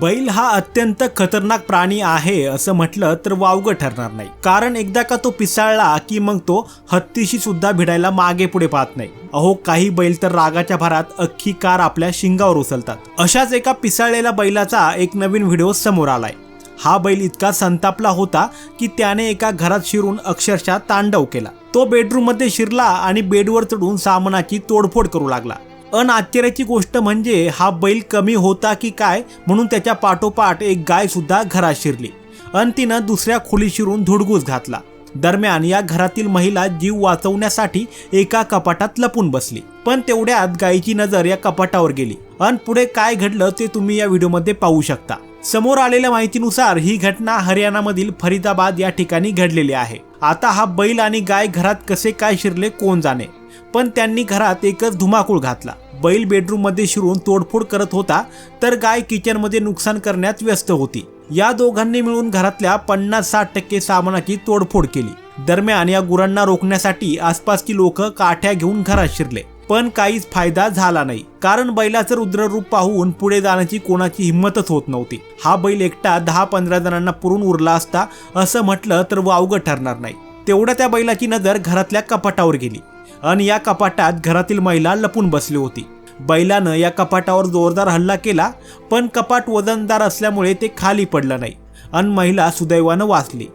बैल हा अत्यंत खतरनाक प्राणी आहे असं म्हटलं तर वावगं ठरणार नाही. कारण एकदा का तो पिसाळला की मग तो हत्तीशी सुद्धा भिडायला मागे पुढे पाहत नाही. अहो काही बैल तर रागाच्या भरात अख्खी कार आपल्या शिंगावर उचलतात. अशाच एका पिसाळलेल्या बैलाचा एक नवीन व्हिडिओ समोर आलाय. हा बैल इतका संतापला होता की त्याने एका घरात शिरून अक्षरशः तांडव केला. तो बेडरूममध्ये शिरला आणि बेडवर चढून सामनाची तोडफोड करू लागला. अन आश्चर्याची गोष्ट म्हणजे हा बैल कमी होता की काय म्हणून त्याच्या पाठोपाठ एक गाय सुद्धा घरात शिरली. अन तिनं दुसऱ्या खोली शिरून धुडगूस घातला. दरम्यान या घरातील महिला जीव वाचवण्यासाठी एका कपाटात लपून बसली. पण तेवढ्यात गायीची नजर या कपाटावर गेली. अन पुढे काय घडलं ते तुम्ही या व्हिडिओमध्ये पाहू शकता. समोर आलेल्या माहितीनुसार ही घटना हरियाणामधील फरीदाबाद या ठिकाणी घडलेली आहे. आता हा बैल आणि गाय घरात कसे काय शिरले कोण जाणे? पण त्यांनी घरात एकच धुमाकूळ घातला. बैल बेडरूममध्ये शिरून तोडफोड करत होता तर गाय किचनमध्ये नुकसान करण्यात व्यस्त होती. या दोघांनी मिळून घरातल्या पन्नास साठ टक्के सामानाची तोडफोड केली. दरम्यान या गुरांना रोखण्यासाठी आसपासची लोक काठ्या घेऊन घरात शिरले. पण काहीच फायदा झाला नाही. कारण बैलाचं रुद्ररूप पाहून पुढे जाण्याची कोणाची हिंमतच होत नव्हती. हा बैल एकटा दहा पंधरा जणांना पुरून उरला असता असं म्हटलं तर वावगं ठरणार नाही. तेवढ्या त्या बैलाची नजर घरातल्या कपाटावर गेली आणि या कपाटात घरातील महिला लपून बसली होती. बैलानं या कपाटावर जोरदार हल्ला केला पण कपाट वजनदार असल्यामुळे ते खाली पडलं नाही अन महिला सुदैवानं वाचली.